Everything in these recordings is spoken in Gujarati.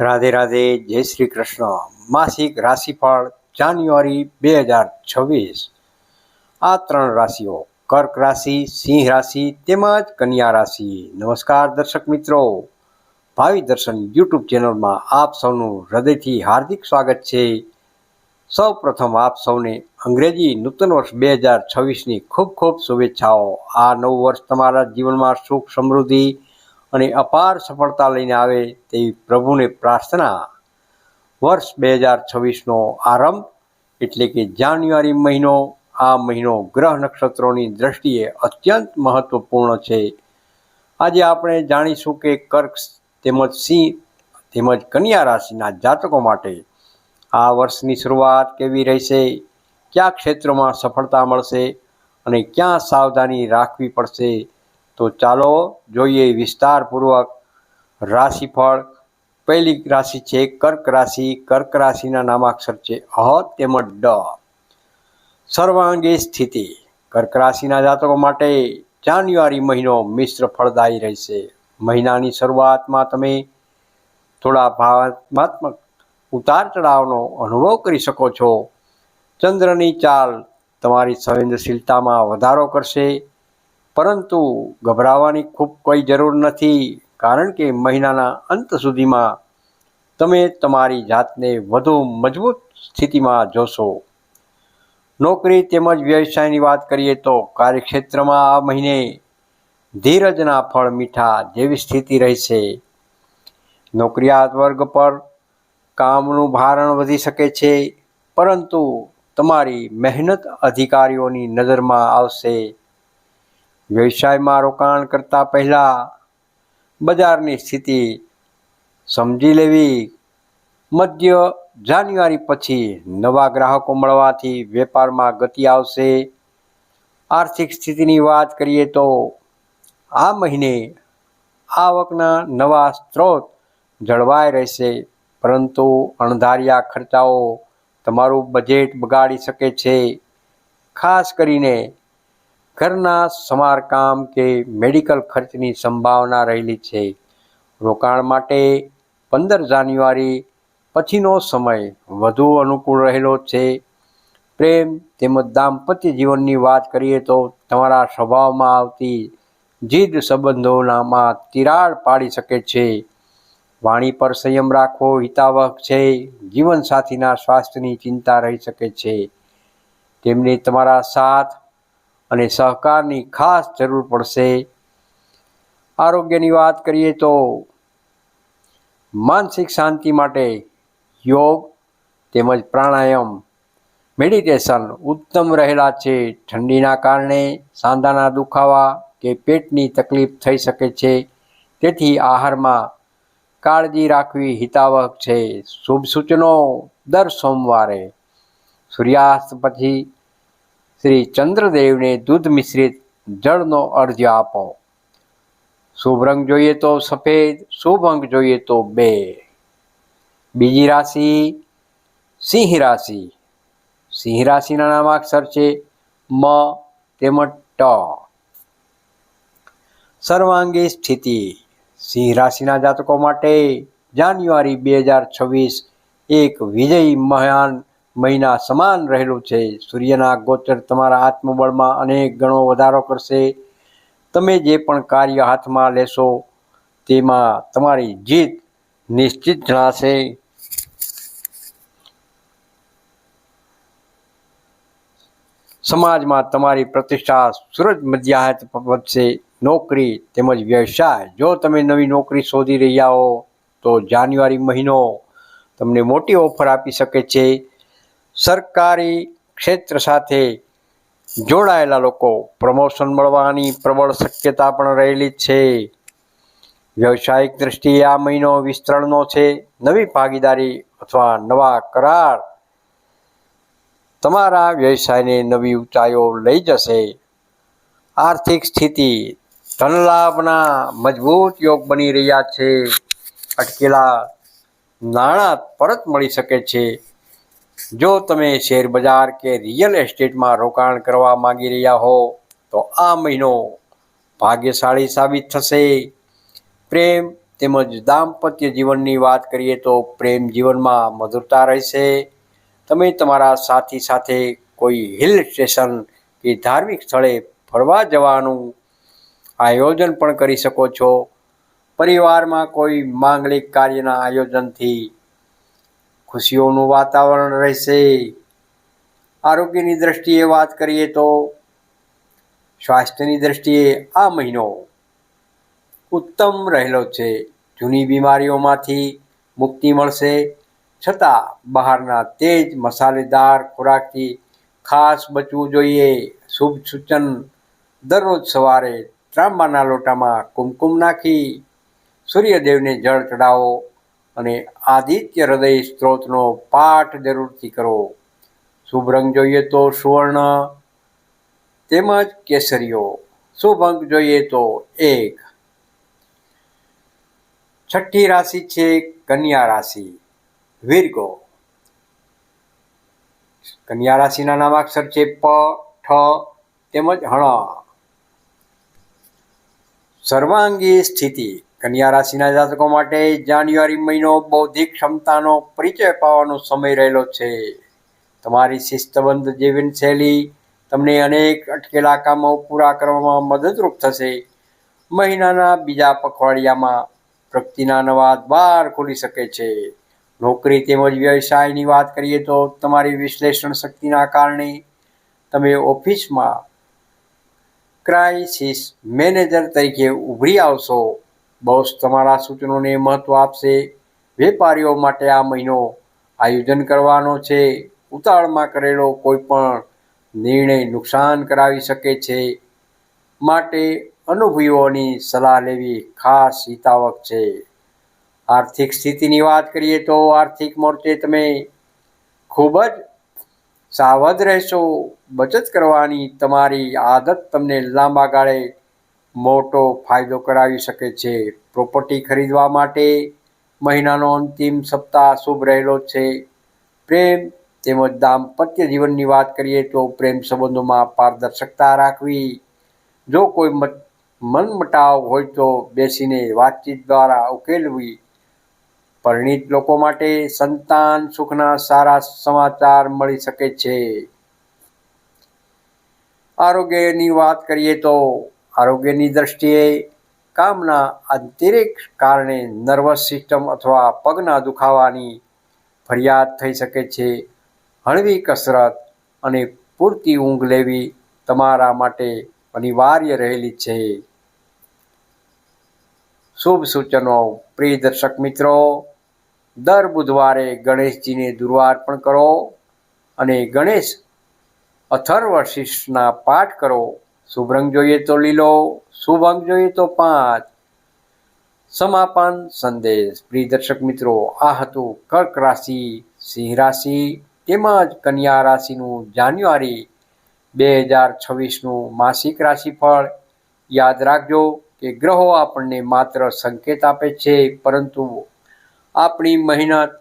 રાધે રાધે, જય શ્રી કૃષ્ણ. માસિક રાશિફળ જાન્યુઆરી બે હજાર છવ્વીસ. આ ત્રણ રાશિઓ, કર્ક રાશિ, સિંહ રાશિ તેમજ કન્યા રાશિ. નમસ્કાર દર્શક મિત્રો. ભાવિ દર્શન યુટ્યુબ ચેનલમાં આપ સૌનું હૃદયથી હાર્દિક સ્વાગત છે. સૌ પ્રથમ આપ સૌને અંગ્રેજી નૂતન વર્ષ બે હજાર છવ્વીસની ખૂબ ખૂબ શુભેચ્છાઓ. આ નવું વર્ષ તમારા જીવનમાં સુખ સમૃદ્ધિ અને અપાર સફળતા લઈને આવે તેવી પ્રભુને પ્રાર્થના. વર્ષ બે હજાર છવ્વીસનો આરંભ એટલે કે જાન્યુઆરી મહિનો, આ મહિનો ગ્રહ નક્ષત્રોની દ્રષ્ટિએ અત્યંત મહત્વપૂર્ણ છે. આજે આપણે જાણીશું કે કર્ક તેમજ સિંહ તેમજ કન્યા રાશિના જાતકો માટે આ વર્ષની શરૂઆત કેવી રહેશે, કયા ક્ષેત્રોમાં સફળતા મળશે અને ક્યાં સાવધાની રાખવી પડશે તો ચાલો જોઈએ વિસ્તારપૂર્વક રાશિફળ. પહેલી રાશિ છે કર્ક રાશિ. કર્ક રાશિના નામાક્ષર છે અહ તેમજ ડ. સર્વાંગી સ્થિતિ. કર્ક રાશિના જાતકો માટે જાન્યુઆરી મહિનો મિશ્ર ફળદાયી રહેશે. મહિનાની શરૂઆતમાં તમે થોડા ભાવનાત્મક ઉતાર ચઢાવનો અનુભવ કરી શકો છો. ચંદ્રની ચાલ તમારી સંવેદનશીલતામાં વધારો કરશે. પરંતુ ગભરાવાની ખૂબ કોઈ જરૂર નથી, કારણ કે મહિનાના અંત સુધીમાં તમે તમારી જાતને વધુ મજબૂત સ્થિતિમાં જોશો. નોકરી તેમજ વ્યવસાયની વાત કરીએ તો કાર્યક્ષેત્રમાં આ મહિને ધીરજના ફળ મીઠા જેવી સ્થિતિ રહેશે. નોકરિયાત વર્ગ પર કામનું ભારણ વધી શકે છે, પરંતુ તમારી મહેનત અધિકારીઓની નજરમાં આવશે. વ્યવસાયમાં રોકાણ કરતા પહેલાં બજારની સ્થિતિ સમજી લેવી. મધ્ય જાન્યુઆરી પછી નવા ગ્રાહકો મળવાથી વેપારમાં ગતિ આવશે. આર્થિક સ્થિતિની વાત કરીએ તો આ મહિને આવકના નવા સ્ત્રોત જળવાઈ રહેશે, પરંતુ અણધાર્યા ખર્ચાઓ તમારું બજેટ બગાડી શકે છે. ખાસ કરીને ઘરના સમારકામ કે મેડિકલ ખર્ચની સંભાવના રહેલી છે. રોકાણ માટે પંદર જાન્યુઆરી પછીનો સમય વધુ અનુકૂળ રહેલો છે. પ્રેમ તેમજ દાંપત્ય જીવનની વાત કરીએ તો તમારા સ્વભાવમાં આવતી જીદ સંબંધોનામાં તિરાડ પાડી શકે છે. વાણી પર સંયમ રાખવો હિતાવહ છે. જીવનસાથીના સ્વાસ્થ્યની ચિંતા રહી શકે છે. તેમને તમારા સાથ અને સહકારની ખાસ જરૂર પડશે. આરોગ્યની વાત કરીએ તો માનસિક શાંતિ માટે યોગ તેમજ પ્રાણાયામ મેડિટેશન ઉત્તમ રહેલા છે. ઠંડીના કારણે સાંધાના દુખાવા કે પેટની તકલીફ થઈ શકે છે. તેથી આહારમાં કાળજી રાખવી હિતાવહ છે. શુભ સૂચનો દર સોમવારે. સૂર્યાસ્ત પછી શ્રી ચંદ્રદેવને દૂધ મિશ્રિત જળનો અર્ઘ્ય આપો. શુભ રંગ જોઈએ તો સફેદ, શુભ અંક જોઈએ તો બે. બીજી રાશિ સિંહ રાશિ. સિંહ રાશિના નામાક્ષર છે મ તેમજ ટ. સર્વાંગી સ્થિતિ. સિંહ રાશિના જાતકો માટે જાન્યુઆરી બે હજાર છવ્વીસ એક વિજયી મહાન મહિના સમાન રહેલું છે. સૂર્યના ગોચર તમારા આત્મબળમાં અનેક ગણો વધારો કરશે. તમે જે પણ કાર્ય હાથમાં લેશો, તેમાં તમારી જીત નિશ્ચિત જણાશે. સમાજમાં તમારી પ્રતિષ્ઠા સૂરજ મધ્યાહત વધશે. નોકરી તેમજ વ્યવસાય. જો તમે નવી નોકરી શોધી રહ્યા હો, તો જાન્યુઆરી મહિનો તમને મોટી ઓફર આપી શકે છે. સરકારી ક્ષેત્ર સાથે જોડાયેલા લોકો પ્રમોશન મળવાની પ્રબળ શક્યતા પણ રહેલી છે. વ્યવસાયિક દ્રષ્ટિએ આ મહિનો વિસ્તરણનો છે. નવી ભાગીદારી અથવા નવા કરાર. તમારા વ્યવસાયને નવી ઊંચાઈઓ લઈ જશે. આર્થિક સ્થિતિ ધનલાભના મજબૂત યોગ બની રહ્યા છે. અટકેલા નાણાં પરત મળી શકે છે. જો તમે શેર બજાર કે રિયલ એસ્ટેટમાં રોકાણ કરવા માંગી રહ્યા હો, તો આ મહિનો ભાગ્યશાળી સાબિત થશે. પ્રેમ તેમજ દાંપત્ય જીવનની વાત કરીએ તો પ્રેમ જીવનમાં મધુરતા રહેશે. તમે તમારા સાથી સાથે કોઈ હિલ સ્ટેશન કે ધાર્મિક સ્થળે ફરવા જવાનું આયોજન પણ કરી શકો છો. પરિવારમાં કોઈ માંગલિક કાર્યના આયોજનથી ખુશીઓનું વાતાવરણ રહેશે. આરોગ્યની દ્રષ્ટિએ વાત કરીએ તો સ્વાસ્થ્યની દ્રષ્ટિએ આ મહિનો ઉત્તમ રહેલો છે. જૂની બીમારીઓમાંથી મુક્તિ મળશે. છતાં બહારના તેજ મસાલેદાર ખોરાકથી ખાસ બચવું જોઈએ. શુભ સૂચન દરરોજ સવારે ત્રાંબાના લોટામાં કુમકુમ નાખી સૂર્યદેવને જળ ચડાવો અને આદિત્ય હૃદય સ્ત્રોતનો પાઠ જરૂરથી કરો. શુભ રંગ જોઈએ તો સુવર્ણ, તેમજ કેસરીઓ. શુભ અંક જોઈએ તો એક. છઠ્ઠી રાશિ છે કન્યા રાશિ. વિર્ગો. કન્યા રાશિના નામાક્ષર છે પ, ઠ, તેમજ હણ. સર્વાંગી સ્થિતિ. કન્યા રાશિના જાતકો માટે જાન્યુઆરી મહિનો બૌદ્ધિક ક્ષમતાનો પરિચય પાવાનો સમય રહેલો છે. તમારી શિસ્તબંધ જીવનશૈલી તમને અનેક અટકેલા કામો પૂરા કરવામાં મદદરૂપ થશે. મહિનાના બીજા પખવાડિયામાં પ્રગતિના નવા દ્વાર ખોલી શકે છે. નોકરી તેમજ વ્યવસાયની વાત કરીએ તો તમારી વિશ્લેષણ શક્તિના કારણે તમે ઓફિસમાં ક્રાઇસિસ મેનેજર તરીકે ઉભરી આવશો. બોસ તમારા સૂચનોને મહત્ત્વ આપશે. વેપારીઓ માટે આ મહિનો આયોજન કરવાનો છે. ઉતાળમાં કરેલો કોઈ પણ નિર્ણય નુકસાન કરાવી શકે છે માટે અનુભવીઓની સલાહ લેવી ખાસ હિતાવક છે. આર્થિક સ્થિતિની વાત કરીએ તો આર્થિક મોરચે તમે ખૂબ જ સાવધ રહેશો. બચત કરવાની તમારી આદત તમને લાંબા ગાળે મોટો ફાયદો કરાવી શકે છે. પ્રોપર્ટી ખરીદવા માટે મહિનાનો અંતિમ સપ્તાહ શુભ રહેલો છે. પ્રેમ તેમજ દાંપત્ય જીવનની વાત કરીએ તો પ્રેમ સંબંધોમાં પારદર્શકતા રાખવી. જો કોઈ મનમટાવ હોય તો બેસીને વાતચીત દ્વારા ઉકેલવી. પરિણીત લોકો માટે સંતાન સુખના સારા સમાચાર મળી શકે છે. આરોગ્યની વાત કરીએ તો આરોગ્યની દ્રષ્ટિએ કામના આંતરિક કારણે નર્વસ સિસ્ટમ અથવા પગના દુખાવાની ફરિયાદ થઈ શકે છે. હળવી કસરત અને પૂરતી ઊંઘ લેવી તમારા માટે અનિવાર્ય રહેલી છે. શુભ સૂચનો. પ્રિય દર્શક મિત્રો, દર બુધવારે ગણેશજીને દુર્વાર્પણ કરો અને ગણેશ અથર્વશિષના પાઠ કરો. શુભ રંગ જોઈએ તો લીલો શુભ અંક જોઈએ તો પાંચ. સમાપન સંદેશ. પ્રિય દર્શક મિત્રો, આ હતું કર્ક રાશિ, સિંહ રાશિ તેમજ કન્યા રાશિનું જાન્યુઆરી બે હજાર છવ્વીસનું માસિક રાશિફળ. યાદ રાખજો કે ગ્રહો આપણને માત્ર સંકેત આપે છે, પરંતુ આપણી મહેનત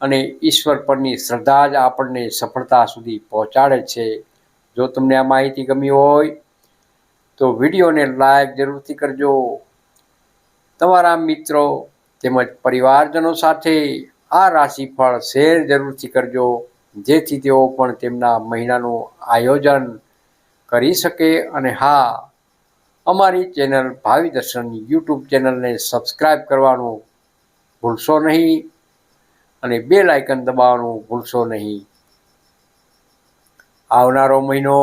અને ઈશ્વર પરની શ્રદ્ધા જ આપણને સફળતા સુધી પહોંચાડે છે. જો તમને આ માહિતી ગમી હોય તો વિડીયોને લાઈક જરૂરથી કરજો. તમારા મિત્રો તેમજ પરિવારજનો સાથે આ રાશિફળ શેર જરૂરથી કરજો, જેથી તેઓ પણ તેમના મહિનાનું આયોજન કરી શકે અને હા, અમારી ચેનલ ભાવિ દર્શન યુટ્યુબ ચેનલને સબસ્ક્રાઈબ કરવાનું ભૂલશો નહીં અને બે લાયકન દબાવવાનું ભૂલશો નહીં. આવનારો મહિનો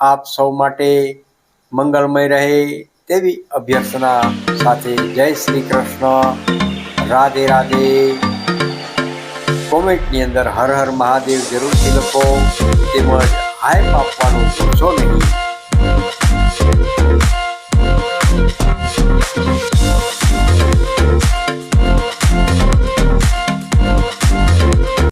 આપ સૌ માટે મંગલમય રહે તેવી અભ્યર્થના સાથે જય શ્રી કૃષ્ણ. રાધે રાધે. કોમેન્ટની અંદર હર હર મહાદેવ જરૂરથી લખો. તેમજ હાઈપ આપવાનું ભૂલશો નહીં.